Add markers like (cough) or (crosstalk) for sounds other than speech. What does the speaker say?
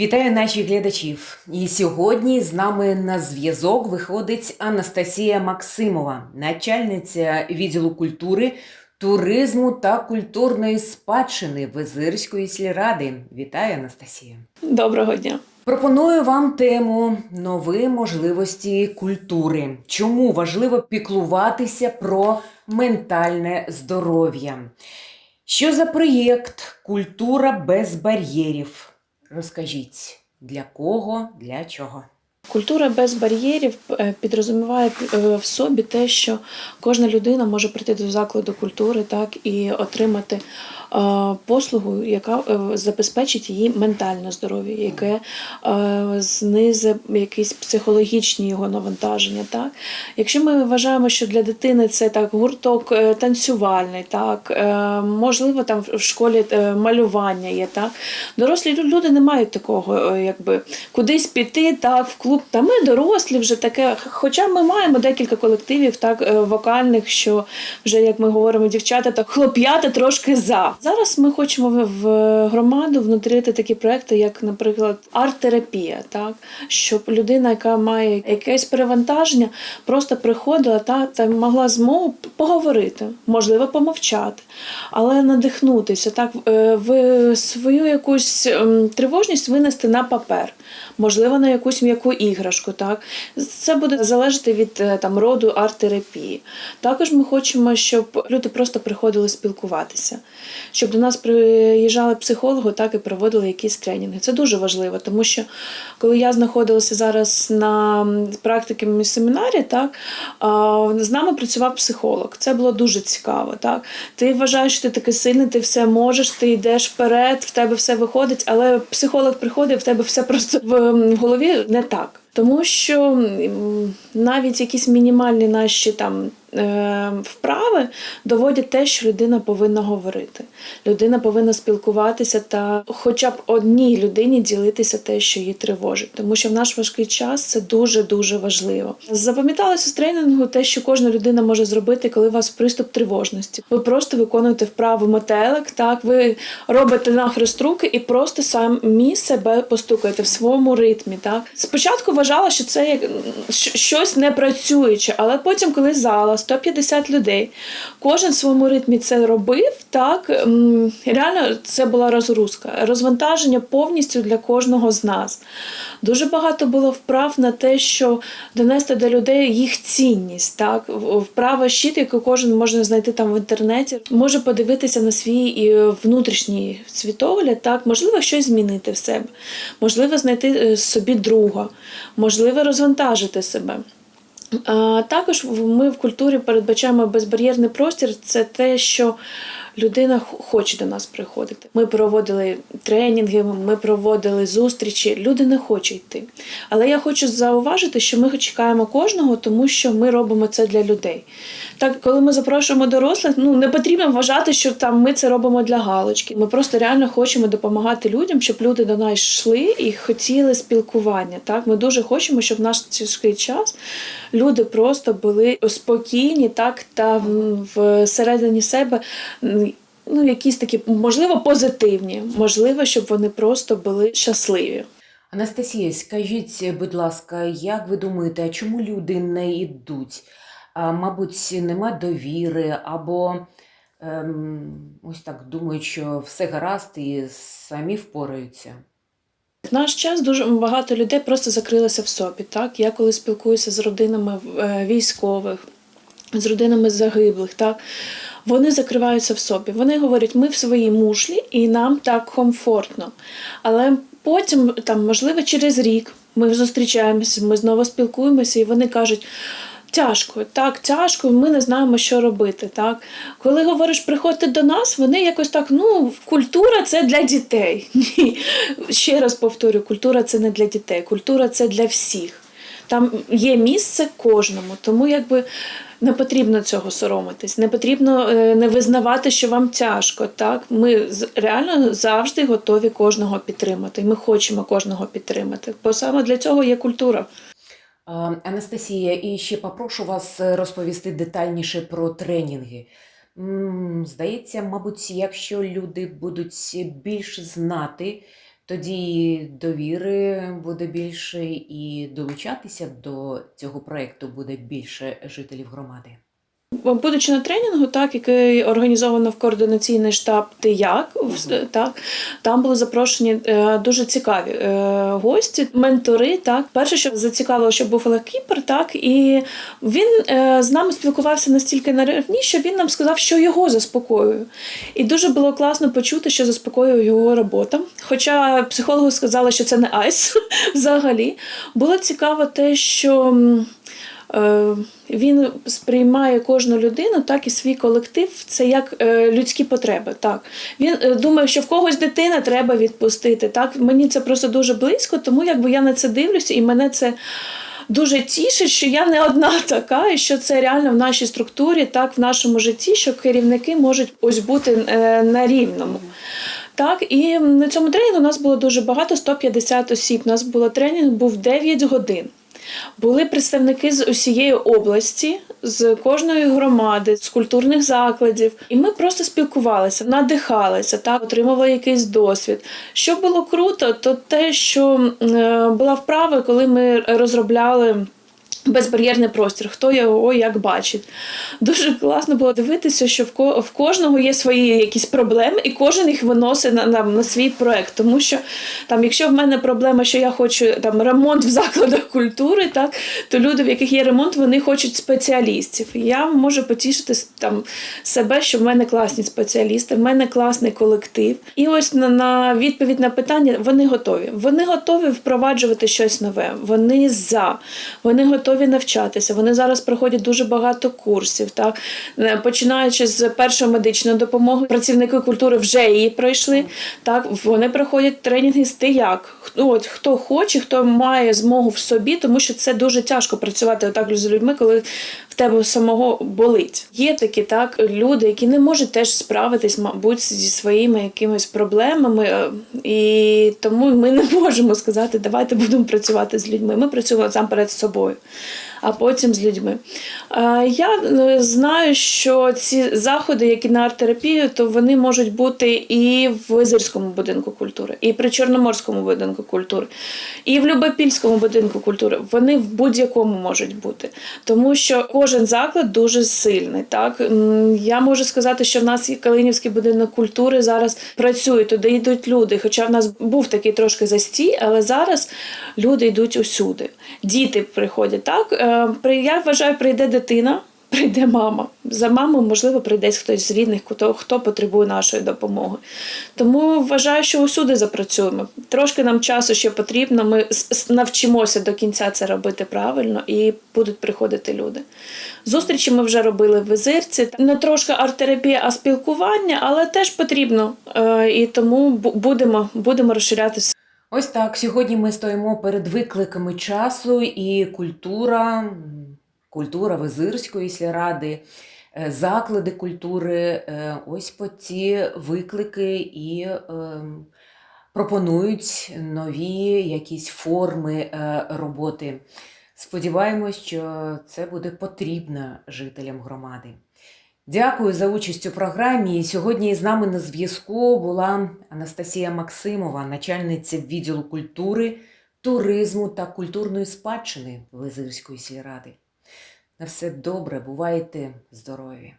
Вітаю наших глядачів. І сьогодні з нами на зв'язок виходить Анастасія Максимова, начальниця відділу культури, туризму та культурної спадщини Визирської сільради. Вітаю, Анастасія. Доброго дня. Пропоную вам тему нові можливості культури. Чому важливо піклуватися про ментальне здоров'я? Що за проєкт Культура без бар'єрів? Розкажіть, для кого, для чого? Культура без бар'єрів е, підрозуміває е, в собі те, що кожна людина може прийти до закладу культури так і отримати послугу, яка е, забезпечить її ментальне здоров'я, яке е, знизить якісь психологічні його навантаження. Так? Якщо ми вважаємо, що для дитини це так гурток е, танцювальний, так е, можливо, там в школі е, малювання є, так дорослі люди не мають такого, е, якби кудись піти, так в клуб. Та ми дорослі вже таке. Хоча ми маємо декілька колективів, так е, вокальних, що вже як ми говоримо, дівчата та хлоп'ята трошки за. Зараз ми хочемо в- громаду внутрити такі проекти, як, наприклад, арт-терапія, так щоб людина, яка має якесь перевантаження, просто приходила та, та могла змогу поговорити, можливо, помовчати, але надихнутися, так е, в свою якусь ем, тривожність винести на папер, можливо, на якусь м'яку іграшку. Так це буде залежати від е, там роду арт-терапії. Також ми хочемо, щоб люди просто приходили спілкуватися, щоб до нас приїжджали психологи, так і проводили якісь тренінги. Це дуже важливо, тому що коли я знаходилася зараз на практикумі семінарі, так з нами працював психолог. Це було дуже цікаво. Так ти вважаєш, що ти такий сильний, ти все можеш, ти йдеш вперед, в тебе все виходить, але психолог приходить, в тебе все просто в голові не так. Тому що навіть якісь мінімальні наші там е, вправи доводять те, що людина повинна говорити. Людина повинна спілкуватися та хоча б одній людині ділитися те, що її тривожить. Тому що в наш важкий час це дуже дуже важливо. Запам'яталося з тренінгу те, що кожна людина може зробити, коли у вас приступ тривожності. Ви просто виконуєте вправу метелик, так ви робите нахрест руки і просто самі себе постукаєте в своєму ритмі. Так спочатку вважала, що це як щось не працююче, але потім, коли зала 150 людей, кожен в своєму ритмі це робив, так реально це була розгрузка, розвантаження повністю для кожного з нас. Дуже багато було вправ на те, що донести до людей їх цінність, так. Вправа щит, яку кожен може знайти там в інтернеті, може подивитися на свій і внутрішній світогляд, так. Можливо, щось змінити в себе, можливо, знайти е, собі друга, можливо, розвантажити себе. Також ми в культурі передбачаємо безбар'єрний простір. Це те, що людина хоче до нас приходити. Ми проводили тренінги, ми проводили зустрічі. Люди не хочуть йти. Але я хочу зауважити, що ми чекаємо кожного, тому що ми робимо це для людей. Так, коли ми запрошуємо дорослих, ну не потрібно вважати, що там ми це робимо для галочки. Ми просто реально хочемо допомагати людям, щоб люди до нас йшли і хотіли спілкування. Так, ми дуже хочемо, щоб в наш тяжкий час люди просто були спокійні, так та всередині себе. Ну, якісь такі, можливо, позитивні, можливо, щоб вони просто були щасливі. Анастасія, скажіть, будь ласка, як ви думаєте, чому люди не йдуть? А, мабуть, нема довіри, або ем, ось так думають, що все гаразд і самі впораються. В наш час дуже багато людей просто закрилося в собі. Так, я коли спілкуюся з родинами е, військових, з родинами загиблих, так вони закриваються в собі. Вони говорять, ми в своїй мушлі і нам так комфортно. Але потім, там, можливо, через рік ми зустрічаємося, ми знову спілкуємося, і вони кажуть. Тяжко, так, тяжко, ми не знаємо, що робити. Так? Коли говориш, приходьте до нас, вони якось так, ну, культура це для дітей. (laughs) Ні. Ще раз повторю, культура це не для дітей, культура це для всіх. Там є місце кожному, тому якби не потрібно цього соромитись, не потрібно е, не визнавати, що вам тяжко. Так? Ми реально завжди готові кожного підтримати. Ми хочемо кожного підтримати. Бо саме для цього є культура. Анастасія, і ще попрошу вас е, розповісти детальніше про тренінги. Здається, мабуть, якщо люди будуть більш знати, Тоді довіри буде більше, і долучатися до цього проєкту буде більше жителів громади. Будучи на тренінгу, так який організовано в координаційний штаб Ти як в- так там були запрошені е, дуже цікаві е, гості, ментори. Так, перше, що зацікавило, що був Олег Кіпер, так і він е, з нами спілкувався настільки на рівні, що він нам сказав, що його заспокоює. І дуже було класно почути, що заспокоює його робота. Хоча психологи сказали, що це не айс (laughs) взагалі. Було цікаво те, що. Е, Він сприймає кожну людину, так і свій колектив. Це як е, людські потреби. Так він е, думає, що в когось дитина треба відпустити. Так мені це просто дуже близько, тому якби я на це дивлюся, і мене це. Дуже тішить, що я не одна (laughs) така, і що це реально в нашій структурі, так в нашому житті, що керівники можуть ось бути на рівному. Так, і на цьому тренінгу у нас було дуже багато 150 осіб. У нас було тренінг, був 9 годин. Були представники з усієї області, з кожної громади, з культурних закладів, і ми просто спілкувалися, надихалися, так отримували якийсь досвід. Що було круто, то те, що е, була вправа, коли ми розробляли. Безбар'єрний простір, хто його як бачить. Дуже класно було дивитися, що в, ко- в кожного є свої якісь проблеми, і кожен їх виносить на, на, на свій проект. Тому що там, якщо в мене проблема, що я хочу там ремонт в закладах культури, так то люди, в яких є ремонт, вони хочуть спеціалістів. Я можу потішити там себе, що в мене класні спеціалісти, в мене класний колектив. І ось на, на відповідь на питання вони готові. Вони готові впроваджувати щось нове. Вони за, вони готові навчатися. Вони зараз проходять дуже багато курсів. Так Е, починаючи з першої медичної допомоги, працівники культури вже її пройшли. Так вони проходять тренінги з тияк. Хто от хто хоче, хто має змогу в собі, тому що це дуже тяжко працювати отак з людьми, коли тебе самого болить. Є такі так люди, які не можуть теж справитись, мабуть, зі своїми якимись проблемами, е, і тому ми не можемо сказати, давайте будемо працювати з людьми. Ми працюємо сам перед собою. А потім з людьми. Я е, знаю, що ці заходи, які на арт-терапію, то вони можуть бути і в Визирському будинку культури, і при Чорноморському будинку культури, і в Любопільському будинку культури. Вони в будь-якому можуть бути. Тому що кожен заклад дуже сильний. Так я можу сказати, що в нас є Калинівський будинок культури зараз працює, туди йдуть люди. Хоча в нас був такий трошки застій, але зараз люди йдуть усюди. Діти приходять. Так Е, я вважаю, прийде дитина. (laughs) Прийде мама. За мамою, можливо, прийде хтось з рідних, хто, хто потребує нашої допомоги. Тому вважаю, що усюди запрацюємо. Трошки нам часу ще потрібно. Ми навчимося до кінця це робити правильно і будуть приходити люди. Зустрічі ми вже робили в визирці. Не трошки арт-терапія, а спілкування, але теж потрібно. Е, І тому бу- будемо, будемо розширяти Ось так. Сьогодні ми стоїмо перед викликами часу, і культура, культура Визирської сільради, е, заклади культури. е, Ось по ці виклики і ем, пропонують нові якісь форми е, роботи. Сподіваємось, що це буде потрібно жителям громади. Дякую за участь у програмі. Сьогодні з нами на зв'язку була Анастасія Максимова, начальниця відділу культури, туризму та культурної спадщини Визирської сільради. На все добре, бувайте здорові!